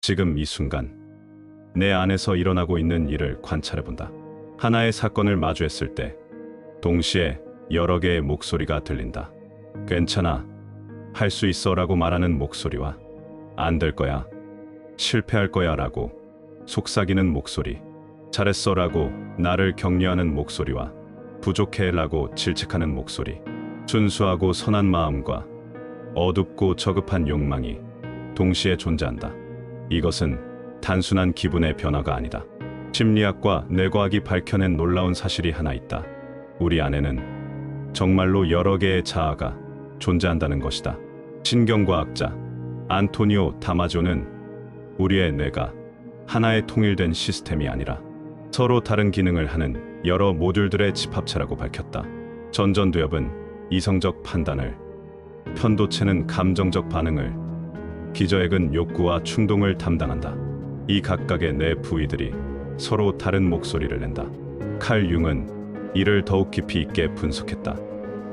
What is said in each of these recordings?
지금 이 순간 내 안에서 일어나고 있는 일을 관찰해 본다. 하나의 사건을 마주했을 때 동시에 여러 개의 목소리가 들린다. 괜찮아. 할 수 있어 라고 말하는 목소리와 안 될 거야. 실패할 거야 라고 속삭이는 목소리. 잘했어 라고 나를 격려하는 목소리와 부족해 라고 질책하는 목소리. 순수하고 선한 마음과 어둡고 저급한 욕망이 동시에 존재한다. 이것은 단순한 기분의 변화가 아니다. 심리학과 뇌과학이 밝혀낸 놀라운 사실이 하나 있다. 우리 안에는 정말로 여러 개의 자아가 존재한다는 것이다. 신경과학자 안토니오 다마조는 우리의 뇌가 하나의 통일된 시스템이 아니라 서로 다른 기능을 하는 여러 모듈들의 집합체라고 밝혔다. 전전두엽은 이성적 판단을, 편도체는 감정적 반응을, 기저액은 욕구와 충동을 담당한다. 이 각각의 뇌 부위들이 서로 다른 목소리를 낸다. 칼 융은 이를 더욱 깊이 있게 분석했다.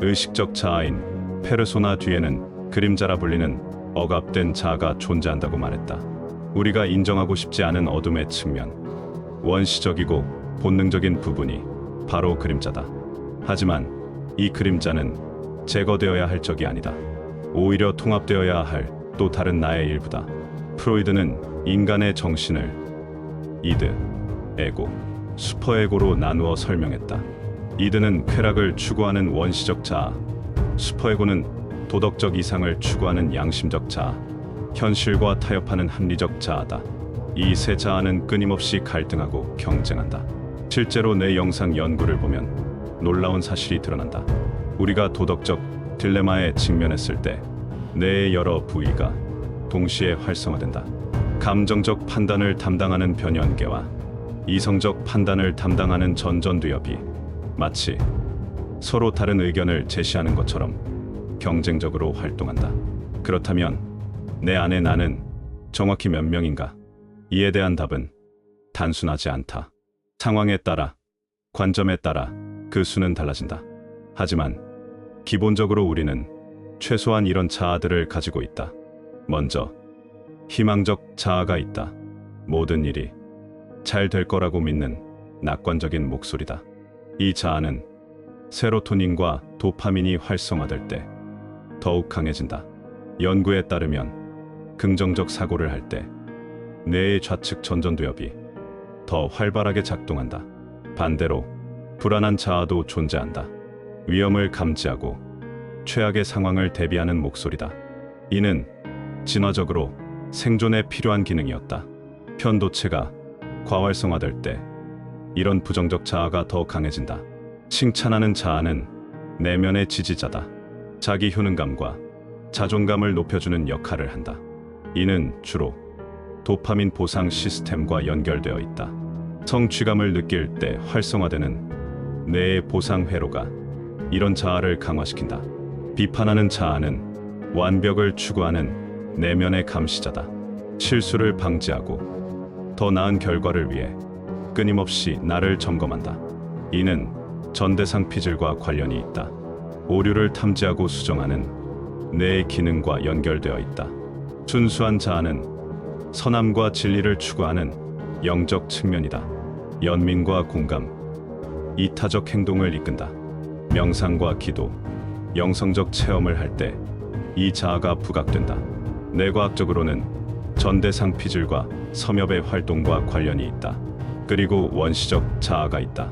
의식적 자아인 페르소나 뒤에는 그림자라 불리는 억압된 자아가 존재한다고 말했다. 우리가 인정하고 싶지 않은 어둠의 측면, 원시적이고 본능적인 부분이 바로 그림자다. 하지만 이 그림자는 제거되어야 할 적이 아니다. 오히려 통합되어야 할 또 다른 나의 일부다. 프로이드는 인간의 정신을 이드, 에고, 슈퍼에고로 나누어 설명했다. 이드는 쾌락을 추구하는 원시적 자아, 슈퍼에고는 도덕적 이상을 추구하는 양심적 자아, 현실과 타협하는 합리적 자아다. 이 세 자아는 끊임없이 갈등하고 경쟁한다. 실제로 내 영상 연구를 보면 놀라운 사실이 드러난다. 우리가 도덕적 딜레마에 직면했을 때 뇌의 여러 부위가 동시에 활성화된다. 감정적 판단을 담당하는 변연계와 이성적 판단을 담당하는 전전두엽이 마치 서로 다른 의견을 제시하는 것처럼 경쟁적으로 활동한다. 그렇다면 내 안에 나는 정확히 몇 명인가? 이에 대한 답은 단순하지 않다. 상황에 따라, 관점에 따라 그 수는 달라진다. 하지만 기본적으로 우리는 최소한 이런 자아들을 가지고 있다. 먼저, 희망적 자아가 있다. 모든 일이 잘 될 거라고 믿는 낙관적인 목소리다. 이 자아는 세로토닌과 도파민이 활성화될 때 더욱 강해진다. 연구에 따르면 긍정적 사고를 할 때 뇌의 좌측 전전두엽이 더 활발하게 작동한다. 반대로 불안한 자아도 존재한다. 위험을 감지하고 최악의 상황을 대비하는 목소리다. 이는 진화적으로 생존에 필요한 기능이었다. 편도체가 과활성화될 때 이런 부정적 자아가 더 강해진다. 칭찬하는 자아는 내면의 지지자다. 자기 효능감과 자존감을 높여주는 역할을 한다. 이는 주로 도파민 보상 시스템과 연결되어 있다. 성취감을 느낄 때 활성화되는 뇌의 보상 회로가 이런 자아를 강화시킨다. 비판하는 자아는 완벽을 추구하는 내면의 감시자다. 실수를 방지하고 더 나은 결과를 위해 끊임없이 나를 점검한다. 이는 전대상 피질과 관련이 있다. 오류를 탐지하고 수정하는 뇌의 기능과 연결되어 있다. 순수한 자아는 선함과 진리를 추구하는 영적 측면이다. 연민과 공감, 이타적 행동을 이끈다. 명상과 기도, 영성적 체험을 할 때 이 자아가 부각된다. 뇌과학적으로는 전대상 피질과 섬엽의 활동과 관련이 있다. 그리고 원시적 자아가 있다.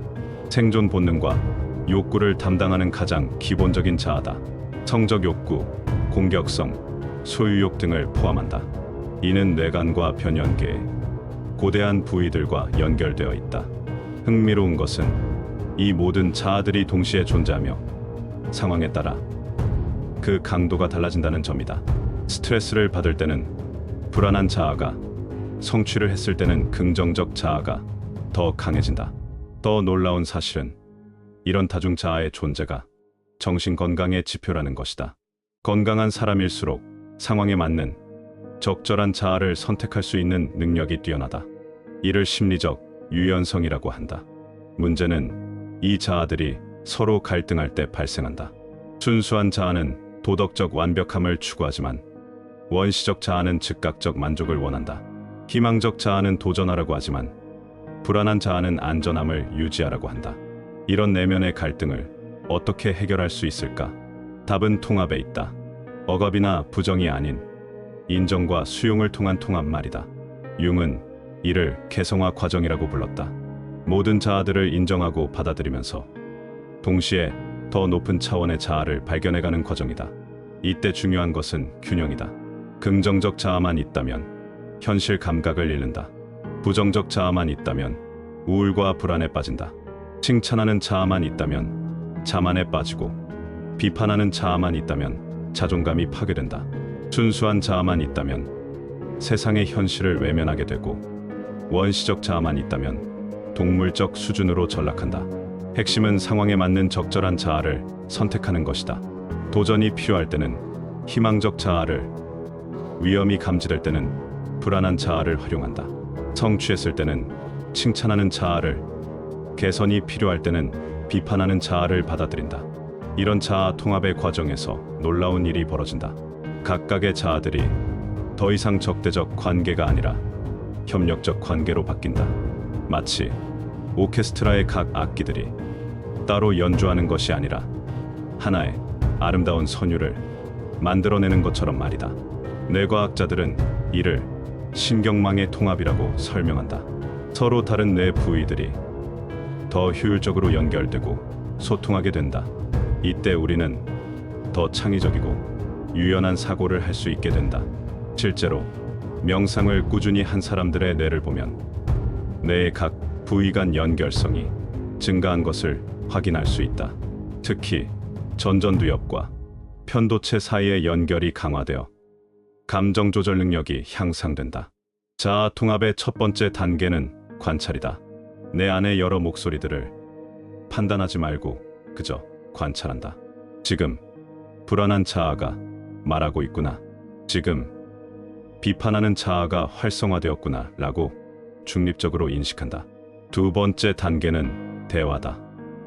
생존 본능과 욕구를 담당하는 가장 기본적인 자아다. 성적 욕구, 공격성, 소유욕 등을 포함한다. 이는 뇌관과 변연계, 고대한 부위들과 연결되어 있다. 흥미로운 것은 이 모든 자아들이 동시에 존재하며 상황에 따라 그 강도가 달라진다는 점이다. 스트레스를 받을 때는 불안한 자아가, 성취를 했을 때는 긍정적 자아가 더 강해진다. 더 놀라운 사실은 이런 다중 자아의 존재가 정신 건강의 지표라는 것이다. 건강한 사람일수록 상황에 맞는 적절한 자아를 선택할 수 있는 능력이 뛰어나다. 이를 심리적 유연성이라고 한다. 문제는 이 자아들이 서로 갈등할 때 발생한다. 순수한 자아는 도덕적 완벽함을 추구하지만 원시적 자아는 즉각적 만족을 원한다. 희망적 자아는 도전하라고 하지만 불안한 자아는 안전함을 유지하라고 한다. 이런 내면의 갈등을 어떻게 해결할 수 있을까? 답은 통합에 있다. 억압이나 부정이 아닌 인정과 수용을 통한 통합 말이다. 융은 이를 개성화 과정이라고 불렀다. 모든 자아들을 인정하고 받아들이면서 동시에 더 높은 차원의 자아를 발견해가는 과정이다. 이때 중요한 것은 균형이다. 긍정적 자아만 있다면 현실 감각을 잃는다. 부정적 자아만 있다면 우울과 불안에 빠진다. 칭찬하는 자아만 있다면 자만에 빠지고 비판하는 자아만 있다면 자존감이 파괴된다. 순수한 자아만 있다면 세상의 현실을 외면하게 되고 원시적 자아만 있다면 동물적 수준으로 전락한다. 핵심은 상황에 맞는 적절한 자아를 선택하는 것이다. 도전이 필요할 때는 희망적 자아를, 위험이 감지될 때는 불안한 자아를 활용한다. 성취했을 때는 칭찬하는 자아를, 개선이 필요할 때는 비판하는 자아를 받아들인다. 이런 자아 통합의 과정에서 놀라운 일이 벌어진다. 각각의 자아들이 더 이상 적대적 관계가 아니라 협력적 관계로 바뀐다. 마치 오케스트라의 각 악기들이 따로 연주하는 것이 아니라 하나의 아름다운 선율을 만들어내는 것처럼 말이다. 뇌과학자들은 이를 신경망의 통합이라고 설명한다. 서로 다른 뇌 부위들이 더 효율적으로 연결되고 소통하게 된다. 이때 우리는 더 창의적이고 유연한 사고를 할 수 있게 된다. 실제로 명상을 꾸준히 한 사람들의 뇌를 보면 뇌의 각 부위 간 연결성이 증가한 것을 확인할 수 있다. 특히 전전두엽과 편도체 사이의 연결이 강화되어 감정 조절 능력이 향상된다. 자아 통합의 첫 번째 단계는 관찰이다. 내 안의 여러 목소리들을 판단하지 말고 그저 관찰한다. 지금 불안한 자아가 말하고 있구나. 지금 비판하는 자아가 활성화되었구나 라고 중립적으로 인식한다. 두 번째 단계는 대화다.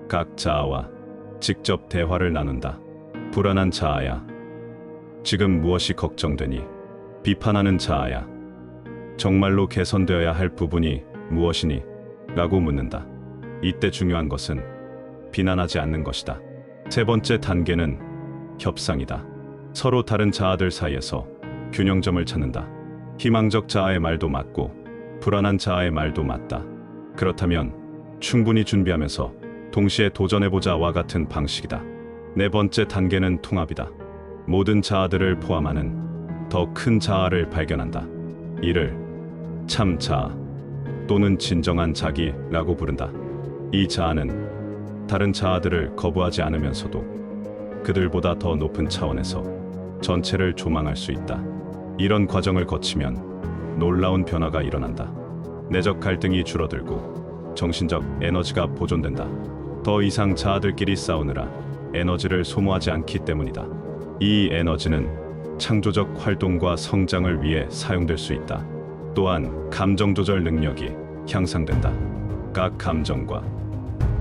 각 자아와 직접 대화를 나눈다. 불안한 자아야. 지금 무엇이 걱정되니? 비판하는 자아야. 정말로 개선되어야 할 부분이 무엇이니? 라고 묻는다. 이때 중요한 것은 비난하지 않는 것이다. 세 번째 단계는 협상이다. 서로 다른 자아들 사이에서 균형점을 찾는다. 희망적 자아의 말도 맞고 불안한 자아의 말도 맞다. 그렇다면 충분히 준비하면서 동시에 도전해보자와 같은 방식이다. 네 번째 단계는 통합이다. 모든 자아들을 포함하는 더 큰 자아를 발견한다. 이를 참 자아 또는 진정한 자기라고 부른다. 이 자아는 다른 자아들을 거부하지 않으면서도 그들보다 더 높은 차원에서 전체를 조망할 수 있다. 이런 과정을 거치면 놀라운 변화가 일어난다. 내적 갈등이 줄어들고 정신적 에너지가 보존된다. 더 이상 자아들끼리 싸우느라 에너지를 소모하지 않기 때문이다. 이 에너지는 창조적 활동과 성장을 위해 사용될 수 있다. 또한 감정 조절 능력이 향상된다. 각 감정과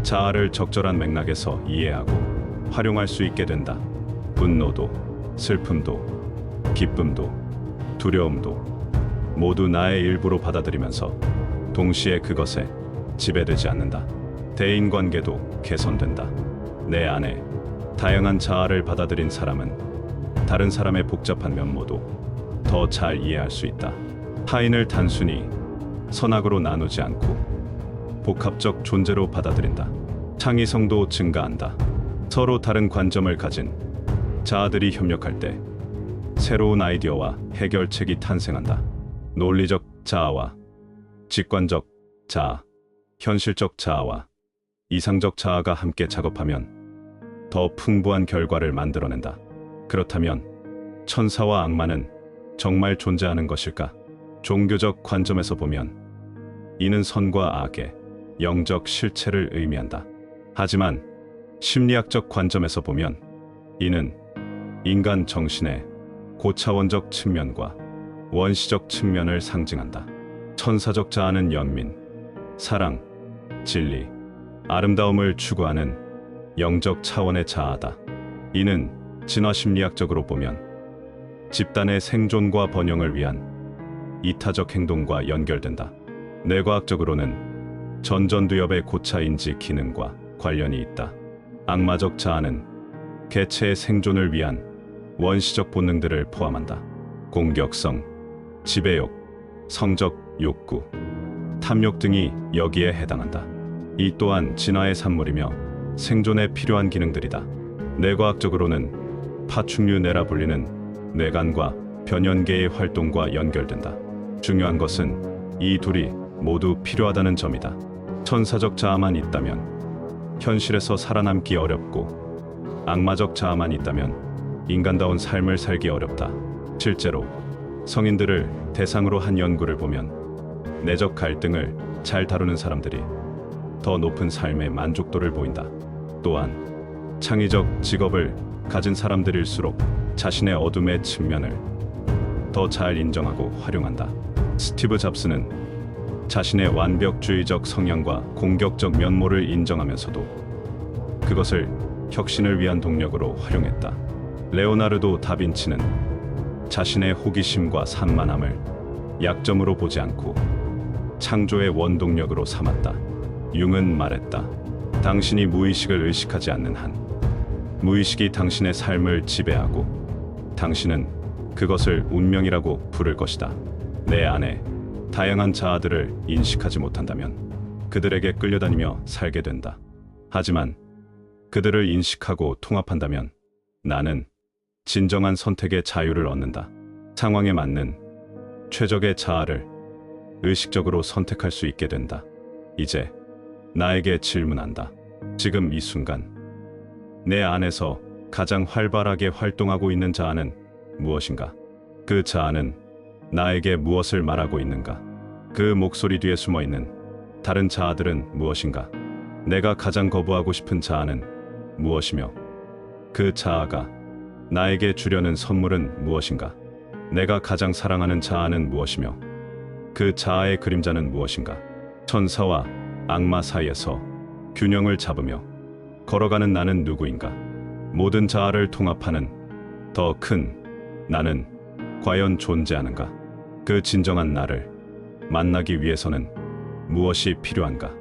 자아를 적절한 맥락에서 이해하고 활용할 수 있게 된다. 분노도, 슬픔도, 기쁨도, 두려움도 모두 나의 일부로 받아들이면서 동시에 그것에 지배되지 않는다. 대인 관계도 개선된다. 내 안에 다양한 자아를 받아들인 사람은 다른 사람의 복잡한 면모도 더 잘 이해할 수 있다. 타인을 단순히 선악으로 나누지 않고 복합적 존재로 받아들인다. 창의성도 증가한다. 서로 다른 관점을 가진 자아들이 협력할 때 새로운 아이디어와 해결책이 탄생한다. 논리적 자아와 직관적 자아, 현실적 자아와 이상적 자아가 함께 작업하면 더 풍부한 결과를 만들어낸다. 그렇다면 천사와 악마는 정말 존재하는 것일까? 종교적 관점에서 보면 이는 선과 악의 영적 실체를 의미한다. 하지만 심리학적 관점에서 보면 이는 인간 정신의 고차원적 측면과 원시적 측면을 상징한다. 천사적 자아는 연민, 사랑, 진리, 아름다움을 추구하는 영적 차원의 자아다. 이는 진화 심리학적으로 보면 집단의 생존과 번영을 위한 이타적 행동과 연결된다. 뇌과학적으로는 전전두엽의 고차 인지 기능과 관련이 있다. 악마적 자아는 개체의 생존을 위한 원시적 본능들을 포함한다. 공격성, 지배욕, 성적 욕구, 탐욕 등이 여기에 해당한다. 이 또한 진화의 산물이며 생존에 필요한 기능들이다. 뇌과학적으로는 파충류 뇌라 불리는 뇌관과 변연계의 활동과 연결된다. 중요한 것은 이 둘이 모두 필요하다는 점이다. 천사적 자아만 있다면 현실에서 살아남기 어렵고 악마적 자아만 있다면 인간다운 삶을 살기 어렵다. 실제로 성인들을 대상으로 한 연구를 보면 내적 갈등을 잘 다루는 사람들이 더 높은 삶의 만족도를 보인다. 또한 창의적 직업을 가진 사람들일수록 자신의 어둠의 측면을 더 잘 인정하고 활용한다. 스티브 잡스는 자신의 완벽주의적 성향과 공격적 면모를 인정하면서도 그것을 혁신을 위한 동력으로 활용했다. 레오나르도 다빈치는 자신의 호기심과 산만함을 약점으로 보지 않고 창조의 원동력으로 삼았다. 융은 말했다. 당신이 무의식을 의식하지 않는 한 무의식이 당신의 삶을 지배하고 당신은 그것을 운명이라고 부를 것이다. 내 안에 다양한 자아들을 인식하지 못한다면 그들에게 끌려다니며 살게 된다. 하지만 그들을 인식하고 통합한다면 나는 진정한 선택의 자유를 얻는다. 상황에 맞는 최적의 자아를 의식적으로 선택할 수 있게 된다. 이제 나에게 질문한다. 지금 이 순간 내 안에서 가장 활발하게 활동하고 있는 자아는 무엇인가? 그 자아는 나에게 무엇을 말하고 있는가? 그 목소리 뒤에 숨어 있는 다른 자아들은 무엇인가? 내가 가장 거부하고 싶은 자아는 무엇이며 그 자아가 나에게 주려는 선물은 무엇인가? 내가 가장 사랑하는 자아는 무엇이며 그 자아의 그림자는 무엇인가? 천사와 악마 사이에서 균형을 잡으며 걸어가는 나는 누구인가? 모든 자아를 통합하는 더 큰 나는 과연 존재하는가? 그 진정한 나를 만나기 위해서는 무엇이 필요한가?